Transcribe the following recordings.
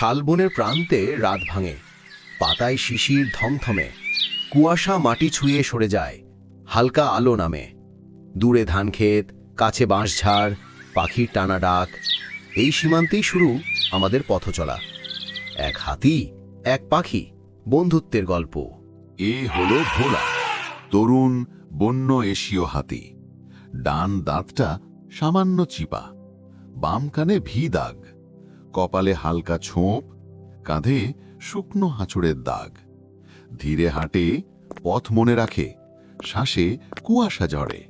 শালবনের প্রান্তে রাত ভাঙে। পাতায় শিশির থমথমে কুয়াশা মাটি ছুঁয়ে সরে যায়। হালকা আলো নামে। দূরে ধানক্ষেত কাছে বাঁশঝাড়, পাখির টানা ডাক। এই সীমান্তেই শুরু আমাদের পথ চলা। এক হাতি, এক পাখি, বন্ধুত্বের গল্প। এ হল ভোলা, তরুণ, বন্য এশীয় হাতি। ডান দাঁতটা সামান্য চিপা বাম কানে ভি দাগ। কপালে হালকা ছোঁপ, কাঁধে শুকনো হাঁচড়ের দাগ। ধীরে হাঁটে, পথ মনে রাখে, শ্বাসে কুয়াশা ঝরে।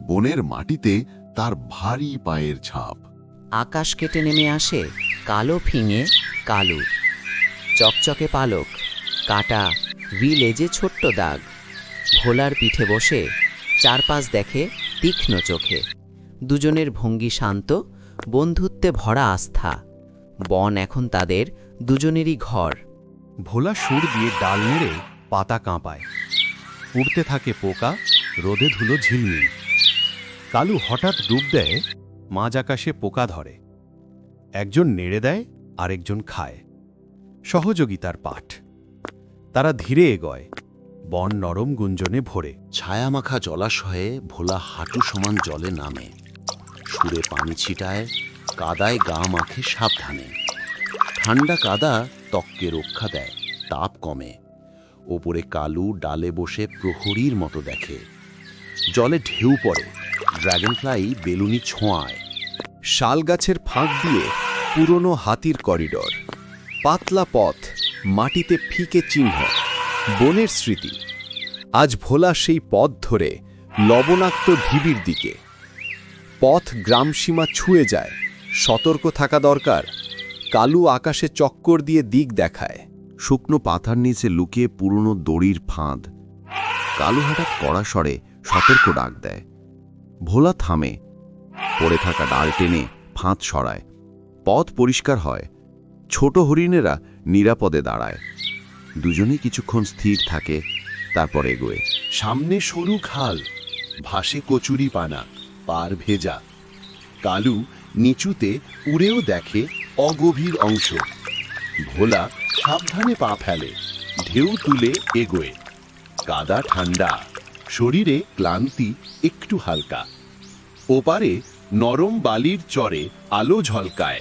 বনের মাটিতে তার ভারী পায়ের ছাপ। আকাশ কেটে নেমে আসে কালো ফিঙে কালু। চকচকে পালক, কাটা লেজে ছোট্ট দাগ। ভোলার পিঠে বসে, চারপাশ দেখে তীক্ষ্ণ চোখে। দুজনের ভঙ্গি শান্ত, বন্ধুত্বে ভরা আস্থা। বন এখন তাদের দুজনেরই ঘর। ভোলা সুর দিয়ে ডাল নেড়ে পাতা কাঁপায়। উড়তে থাকে পোকা রোদে ধুলো ঝিলমিল। কালু হঠাৎ ডুব দেয় মাঝ আকাশে পোকা ধরে। একজন নেড়ে দেয় আরেকজন খায়। সহযোগিতার পাঠ। তারা ধীরে এগোয় বন নরম গুঞ্জনে ভরে। ছায়ামাখা জলাশয়ে ভোলা হাঁটু সমান জলে নামে। সুরে পানি ছিটায় কাদায় গা মাখে সাবধানে। ঠান্ডা কাদা ত্বককে রক্ষা দেয়, তাপ কমে। ওপরে কালু ডালে বসে প্রহরীর মতো দেখে। জলে ঢেউ পড়ে, ড্রাগনফ্লাই বেলুনি ছোঁয়ায়। শাল গাছের ফাঁক দিয়ে পুরনো হাতির করিডর। পাতলা পথ, মাটিতে ফিকে চিহ্ন, বনের স্মৃতি। আজ ভোলা সেই পথ ধরে লবণাক্ত ঢিবির দিকে। পথ গ্রামসীমা ছুঁয়ে যায় সতর্ক থাকা দরকার। কালু আকাশে চক্কর দিয়ে দিক দেখায়। শুকনো পাতার নিচে লুকিয়ে পুরনো দড়ির ফাঁদ। কালু হঠাৎ কড়া স্বরে সতর্ক ডাক দেয়। ভোলা থামে। পড়ে থাকা ডাল টেনে ফাঁদ সরায়। পথ পরিষ্কার হয়। ছোট হরিণেরা নিরাপদে দাঁড়ায়। দুজনেই কিছুক্ষণ স্থির থাকে তারপর এগোয়। সামনে সরু খাল ভাসে কচুরি পানা পার ভেজা। কালু নিচুতে উড়েও দেখে অগভীর অংশ। ভোলা সাবধানে পা ফেলে, ঢেউ তুলে এগোয়। কাদা ঠান্ডা, শরীরে ক্লান্তি একটু হালকা। ওপারে নরম বালির চরে আলো ঝলকায়।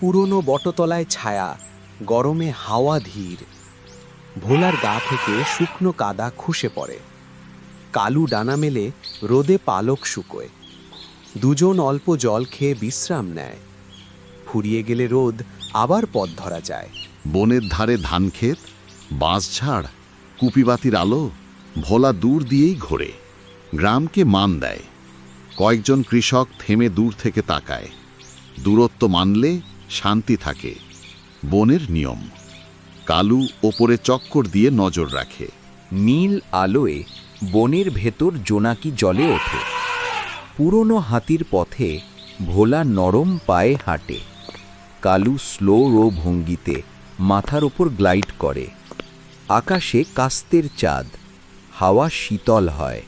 পুরনো বটতলায় ছায়া, গরমে হাওয়া ধীর। ভোলার গা থেকে শুকনো কাদা খুসে পড়ে। কালু ডানা মেলে রোদে পালক শুকোয়। দুজন অল্প জল খেয়ে বিশ্রাম নেয়। ফুরিয়ে গেলে রোদ আবার পথ ধরা যায়। বনের ধারে ধান ধানক্ষেত বাঁশঝাড় কুপিবাতির আলো ভোলা দূর দিয়েই ঘোরে। গ্রামকে মান দেয়। কয়েকজন কৃষক থেমে দূর থেকে তাকায়। দূরত্ব মানলে শান্তি থাকে। বনের নিয়ম। কালু ওপরে চক্কর দিয়ে নজর রাখে। নীল আলোয় বনের ভেতর জোনাকি জলে ওঠে। পুরনো হাতির পথে ভোলা নরম পায়ে হাঁটে। কালু স্লো রো ভঙ্গিতে মাথার ওপর গ্লাইড করে। আকাশে কাস্তের চাঁদ, হাওয়া শীতল হয়।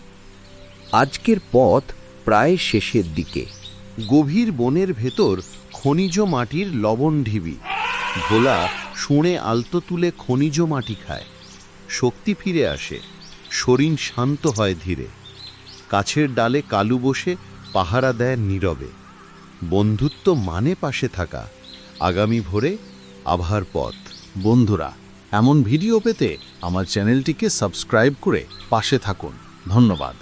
আজকের পথ প্রায় শেষের দিকে। গভীর বনের ভেতর খনিজ মাটির লবণ ঢিবি। ভোলা শুঁড়ে আলতো তুলে খনিজ মাটি খায়। শক্তি ফিরে আসে। শরীর শান্ত হয় ধীরে। কাছের ডালে কালু বসে পাহারা দেয় নীরবে। বন্ধুত্ব মানে পাশে থাকা। আগামী ভোরে আভার পথ। বন্ধুরা, এমন ভিডিও পেতে আমার চ্যানেলটিকে সাবস্ক্রাইব করে পাশে থাকুন। ধন্যবাদ।